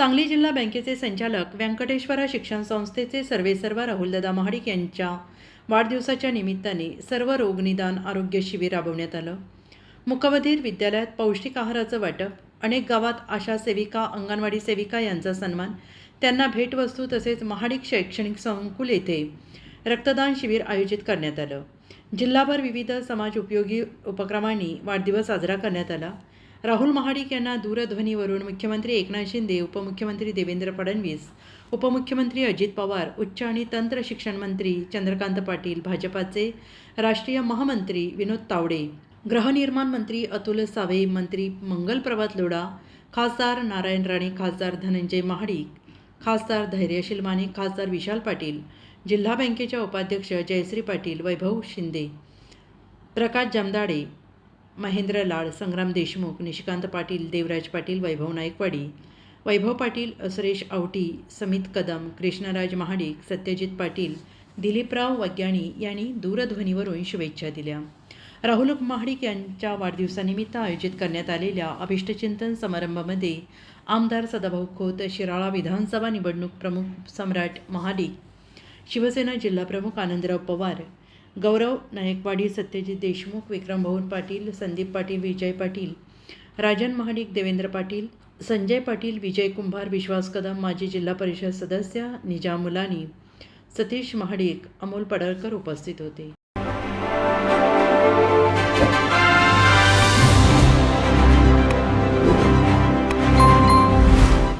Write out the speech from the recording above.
सांगली जिल्हा बँकेचे संचालक व्यंकटेश्वरा शिक्षण संस्थेचे सर्वेसर्वा राहुलदादा महाडिक यांच्या वाढदिवसाच्या निमित्ताने सर्व रोगनिदान आरोग्य शिबिर राबवण्यात आलं. मुकबधीर विद्यालयात पौष्टिक आहाराचं वाटप अनेक गावात आशा सेविका अंगणवाडी सेविका यांचा सन्मान त्यांना भेटवस्तू तसेच महाडिक शैक्षणिक संकुल येथे रक्तदान शिबिर आयोजित करण्यात आलं. जिल्हाभर विविध समाज उपयोगी उपक्रमांनी वाढदिवस साजरा करण्यात आला. राहुल महाडिक यांना दूरध्वनीवरून मुख्यमंत्री एकनाथ शिंदे उपमुख्यमंत्री देवेंद्र फडणवीस उपमुख्यमंत्री अजित पवार उच्च आणि तंत्र शिक्षण मंत्री चंद्रकांत पाटील भाजपाचे राष्ट्रीय महामंत्री विनोद तावडे गृहनिर्माण मंत्री अतुल सावे मंत्री मंगल प्रभात लोढा खासदार नारायण राणे खासदार धनंजय महाडिक खासदार धैर्यशील माने खासदार विशाल पाटील जिल्हा बँकेच्या उपाध्यक्ष जयश्री पाटील वैभव शिंदे प्रकाश जमदाडे महेंद्र लाड संग्राम देशमुख निशिकांत पाटील देवराज पाटील वैभव नाईकवाडी वैभव पाटील सुरेश आवटी समित कदम कृष्णराज महाडिक सत्यजित पाटील दिलीपराव वग्याणी यांनी दूरध्वनीवरून शुभेच्छा दिल्या. राहुल महाडिक यांच्या वाढदिवसानिमित्त आयोजित करण्यात आलेल्या अभिष्टचिंतन समारंभामध्ये आमदार सदाभाऊ खोत शिराळा विधानसभा निवडणूक प्रमुख सम्राट महाडिक शिवसेना जिल्हाप्रमुख आनंदराव पवार गौरव नायकवाडी सत्यजित देशमुख विक्रम भाऊन पाटील संदीप पाटील विजय पाटील राजन महाडिक देवेंद्र पाटील संजय पाटील विजय कुंभार विश्वास कदम माजी जिल्हा परिषद सदस्य निजाम मुलानी सतीश महाडिक अमोल पडळकर उपस्थित होते.